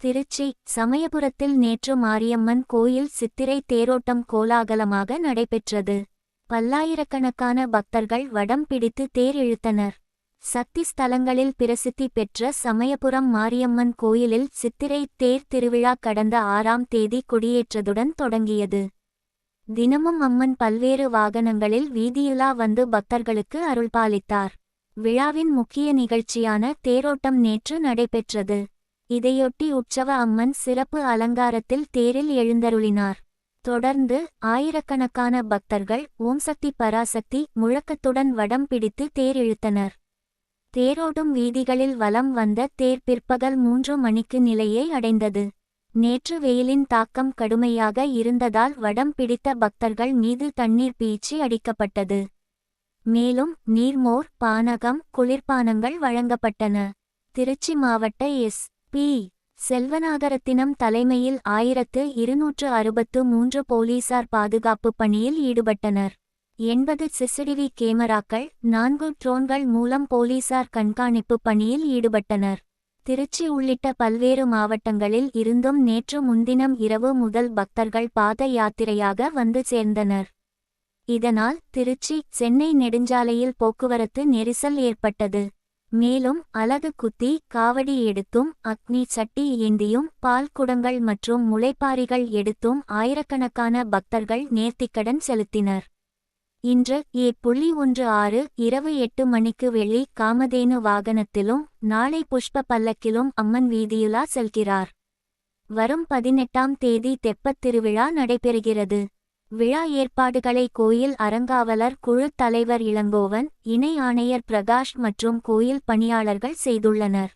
திருச்சி சமயபுரத்தில் நேற்று மாரியம்மன் கோயில் சித்திரை தேரோட்டம் கோலாகலமாக நடைபெற்றது. பல்லாயிரக்கணக்கான பக்தர்கள் வடம் பிடித்து தேர் இழுத்தனர் சக்தி ஸ்தலங்களில் பிரசித்தி பெற்ற சமயபுரம் மாரியம்மன் கோயிலில் சித்திரை தேர் திருவிழா கடந்த ஆறாம் தேதி கொடியேற்றதுடன் தொடங்கியது. தினமும் அம்மன் பல்வேறு வாகனங்களில் வீதியுலா வந்து பக்தர்களுக்கு அருள்பாலித்தார். விழாவின் முக்கிய நிகழ்ச்சியான தேரோட்டம் நேற்று நடைபெற்றது. இதையொட்டி உற்சவ அம்மன் சிறப்பு அலங்காரத்தில் தேரில் எழுந்தருளினார். தொடர்ந்து ஆயிரக்கணக்கான பக்தர்கள் ஓம் சக்தி பராசக்தி முழக்கத்துடன் வடம் பிடித்து தேர் இழுத்தனர். தேரோடும் வீதிகளில் வலம் வந்த தேர் பிற்பகல் மூன்று மணிக்கு நிலையை அடைந்தது. நேற்று வெயிலின் தாக்கம் கடுமையாக இருந்ததால் வடம் பிடித்த பக்தர்கள் மீது தண்ணீர் பீச்சி அடிக்கப்பட்டது. மேலும் நீர்மோர் பானகம் குளிர்பானங்கள் வழங்கப்பட்டன. திருச்சி மாவட்ட எஸ். பி. செல்வநாகரத்தினம் தலைமையில் ஆயிரத்து இருநூற்று அறுபத்து மூன்று போலீசார் பாதுகாப்பு பணியில் ஈடுபட்டனர். எண்பது சிசிடிவி கேமராக்கள் நான்கு ட்ரோன்கள் மூலம் போலீசார் கண்காணிப்பு பணியில் ஈடுபட்டனர். திருச்சி உள்ளிட்ட பல்வேறு மாவட்டங்களில் இருந்தும் நேற்று முன்தினம் இரவு முதல் பக்தர்கள் பாத யாத்திரையாக வந்து சேர்ந்தனர். இதனால் திருச்சி சென்னை நெடுஞ்சாலையில் போக்குவரத்து நெரிசல் ஏற்பட்டது. மேலும் அலகு குத்தி காவடி எடுத்தும் அக்னி சட்டி ஏந்தியும் பால் குடங்கள் மற்றும் முளைப்பாரிகள் எடுத்தும் ஆயிரக்கணக்கான பக்தர்கள் நேர்த்திக்கடன் செலுத்தினர். இன்று ஏ புள்ளி ஒன்று ஆறு இரவு எட்டு மணிக்கு வெள்ளி காமதேனு வாகனத்திலும் நாளை புஷ்ப பல்லக்கிலும் அம்மன் வீதியுலா செல்கிறார். வரும் பதினெட்டாம் தேதி தெப்பத் திருவிழா நடைபெறுகிறது. விழா ஏற்பாடுகளை கோயில் அறங்காவலர் குழு தலைவர் இளங்கோவன் இணை ஆணையர் பிரகாஷ் மற்றும் கோயில் பணியாளர்கள் செய்துள்ளனர்.